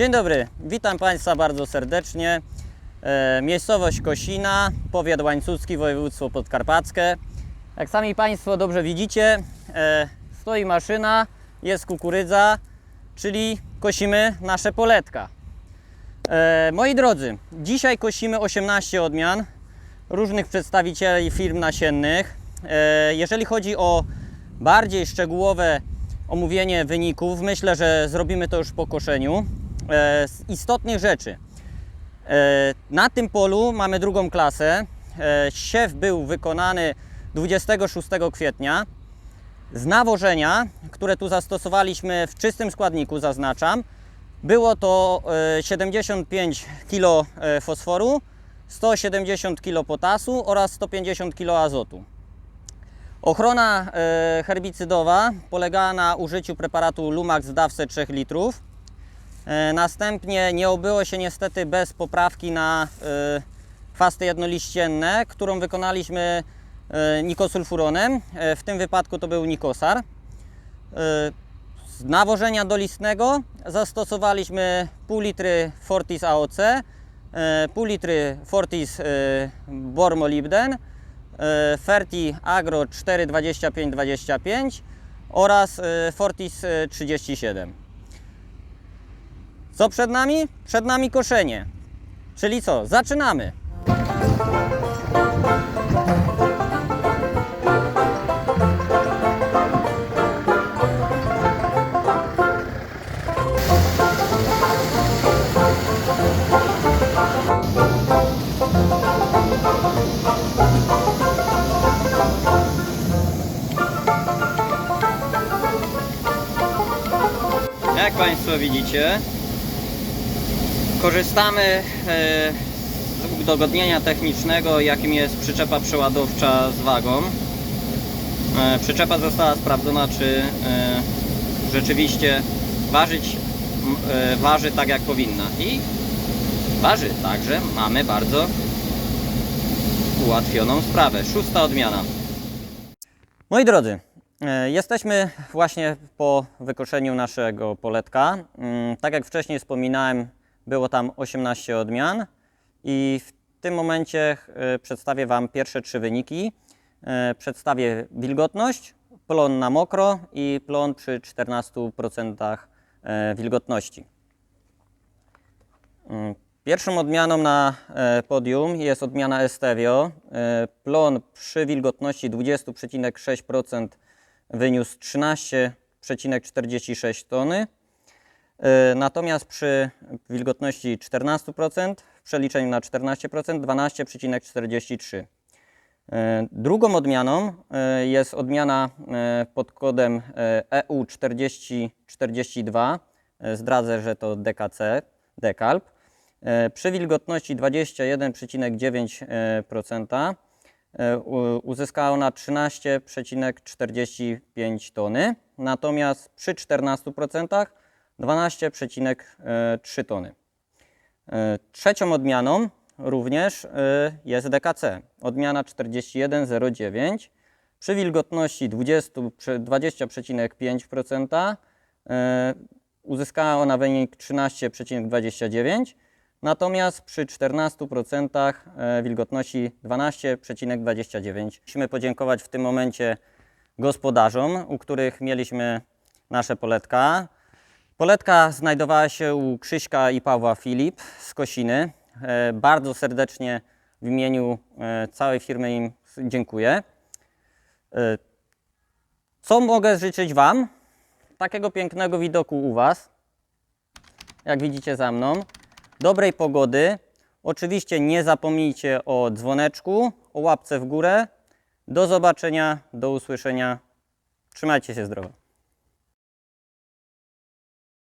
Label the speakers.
Speaker 1: Dzień dobry, witam Państwa bardzo serdecznie. E, miejscowość Kosina, powiat łańcucki, województwo podkarpackie. Jak sami Państwo dobrze widzicie, e, stoi maszyna, jest kukurydza, czyli kosimy nasze poletka. E, moi drodzy, dzisiaj kosimy 18 odmian różnych przedstawicieli firm nasiennych. E, jeżeli chodzi o bardziej szczegółowe omówienie wyników, myślę, że zrobimy to już po koszeniu. E, z istotnych rzeczy. E, na tym polu mamy drugą klasę. E, siew był wykonany 26 kwietnia. Z nawożenia, które tu zastosowaliśmy w czystym składniku, zaznaczam, było to e, 75 kg fosforu, 170 kg potasu oraz 150 kg azotu. Ochrona herbicydowa polegała na użyciu preparatu Lumax w dawce 3 litrów. E, Następnie nie obyło się niestety bez poprawki na e, chwasty jednoliścienne, którą wykonaliśmy e, nikosulfuronem. W tym wypadku to był nikosar. Z nawożenia dolistnego zastosowaliśmy pół litry Fortis AOC, pół litry Fortis Bormolibden, Ferti Agro 42525 oraz Fortis e, 37. Co przed nami? Przed nami koszenie. Czyli co? Zaczynamy. Jak Państwo widzicie, korzystamy e, z udogodnienia technicznego, jakim jest przyczepa przeładowcza z wagą. E, Przyczepa została sprawdzona, czy e, rzeczywiście ważyć waży tak jak powinna i waży, także mamy bardzo ułatwioną sprawę. Szósta odmiana. Moi drodzy, jesteśmy właśnie po wykoszeniu naszego poletka. Mm, Tak jak wcześniej wspominałem, było tam 18 odmian i w tym momencie e, przedstawię Wam pierwsze trzy wyniki. E, Przedstawię wilgotność, plon na mokro i plon przy 14% e, wilgotności. Mm, Pierwszą odmianą na podium jest odmiana Estevio. Plon przy wilgotności 20,6% wyniósł 13,46 tony. E, Natomiast przy wilgotności 14%, w przeliczeniu na 14%, 12,43. E, Drugą odmianą e, jest odmiana pod kodem e, EU4042. E, Zdradzę, że to DKC, dekalb. Przy wilgotności 21,9% e, u- uzyskała ona 13,45 tony, natomiast przy 14% 12,3 tony. E, Trzecią odmianą również e, jest DKC, odmiana 4109. Przy wilgotności 20 przy 20,5% e, uzyskała ona wynik 13,29, natomiast przy 14% e, wilgotności 12,29. Musimy podziękować w tym momencie gospodarzom, u których mieliśmy nasze poletka. Poletka znajdowała się u Krzyśka i Pawła Filip z Kosiny. E, Bardzo serdecznie w imieniu e, całej firmy im dziękuję. E, Co mogę życzyć Wam? Takiego pięknego widoku u Was, jak widzicie za mną. Dobrej pogody. Oczywiście nie zapomnijcie o dzwoneczku, o łapce w górę. Do zobaczenia, do usłyszenia. Trzymajcie się zdrowo.